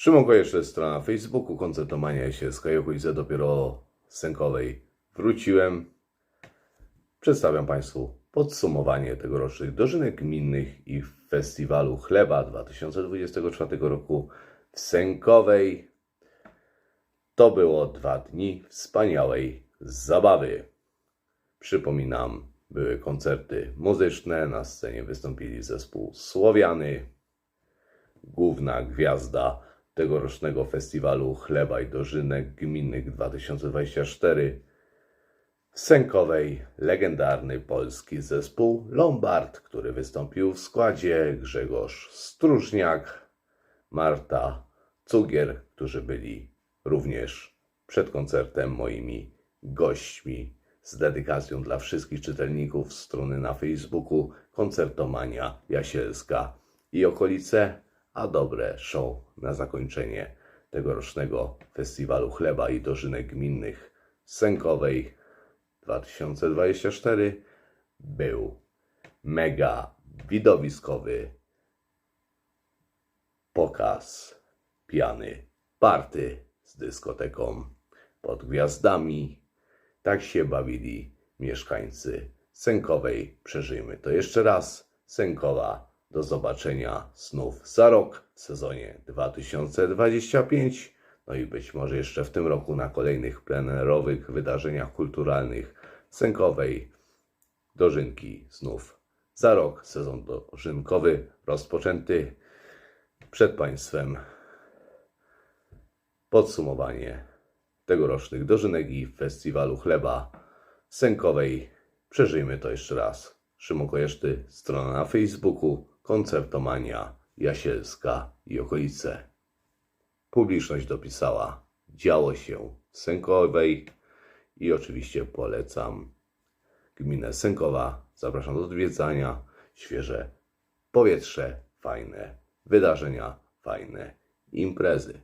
Szymon jeszcze strona na Facebooku, koncertomania się z Kajokulice dopiero z Sękowej wróciłem. Przedstawiam Państwu podsumowanie tegorocznych dożynek gminnych i Festiwalu Chleba 2024 roku w Sękowej. To było dwa dni wspaniałej zabawy. Przypominam, były koncerty muzyczne, na scenie wystąpili zespół Słowiany, główna gwiazda tegorocznego festiwalu Chleba i Dożynek Gminnych 2024 w Sękowej legendarny polski zespół Lombard, który wystąpił w składzie Grzegorz Stróżniak, Marta Cugier, którzy byli również przed koncertem moimi gośćmi. Z dedykacją dla wszystkich czytelników strony na Facebooku Koncertomania Jasielska i okolice, a dobre show na zakończenie tegorocznego festiwalu chleba i dożynek gminnych Sękowej 2024 był mega widowiskowy pokaz piany party z dyskoteką pod gwiazdami. Tak się bawili mieszkańcy Sękowej. Przeżyjmy to jeszcze raz. Sękowa, do zobaczenia znów za rok w sezonie 2025. No i być może jeszcze w tym roku na kolejnych plenerowych wydarzeniach kulturalnych Sękowej. Dożynki znów za rok. Sezon dożynkowy rozpoczęty przed Państwem. Podsumowanie tegorocznych dożynek i festiwalu chleba Sękowej. Przeżyjmy to jeszcze raz. Szymon Kojeszty, strona na Facebooku, koncertomania Jasielska i okolice. Publiczność dopisała, działo się w Sękowej i oczywiście polecam gminę Sękowa. Zapraszam do odwiedzania. Świeże powietrze, fajne wydarzenia, fajne imprezy.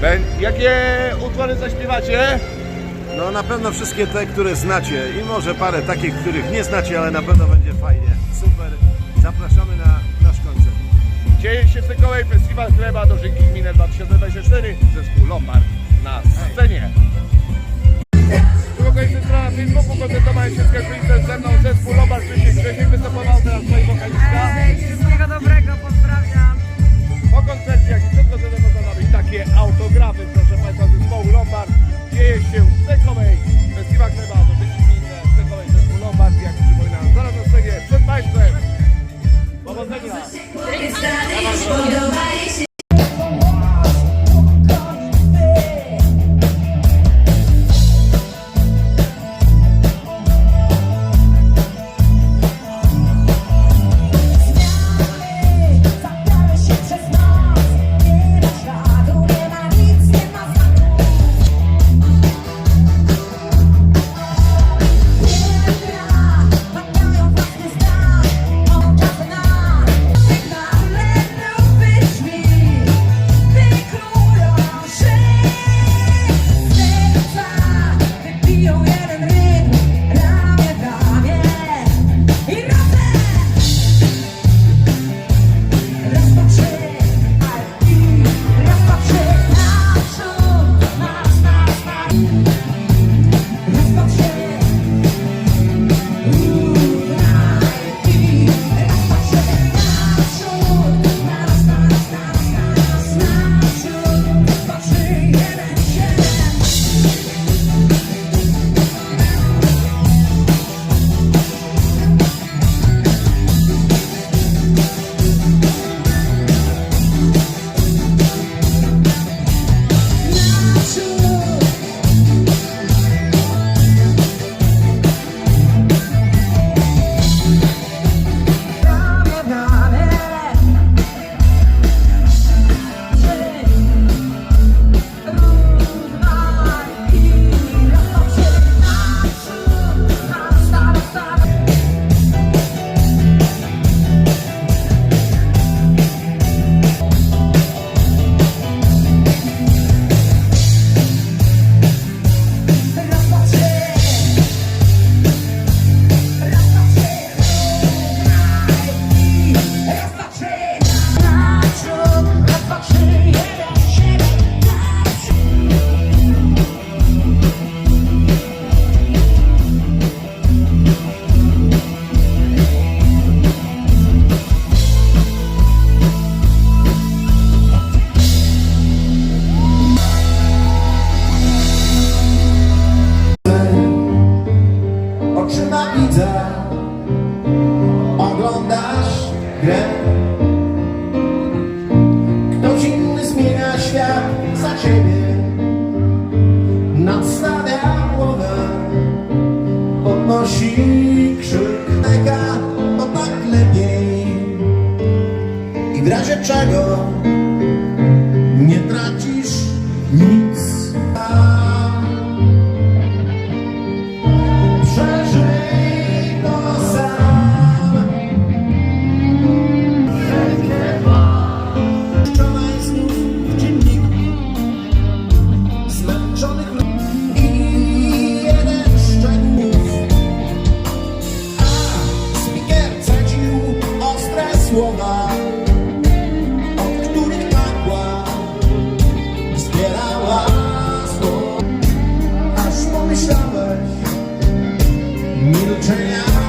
Bę- Jakie utwory zaśpiewacie? No na pewno wszystkie te, które znacie i może parę takich, których nie znacie, ale na pewno będzie fajnie. Super, zapraszamy na nasz koncert. Dzieje się w Sękowej Festiwal Chleba do Żynki Gminy 2024, zespół Lombard na scenie. Grę. Ktoś inny zmienia świat za ciebie, nadstawia głowę, podnosi krzyk, mega, bo tak lepiej. I w razie czego nie tracisz summer, it'll turn out.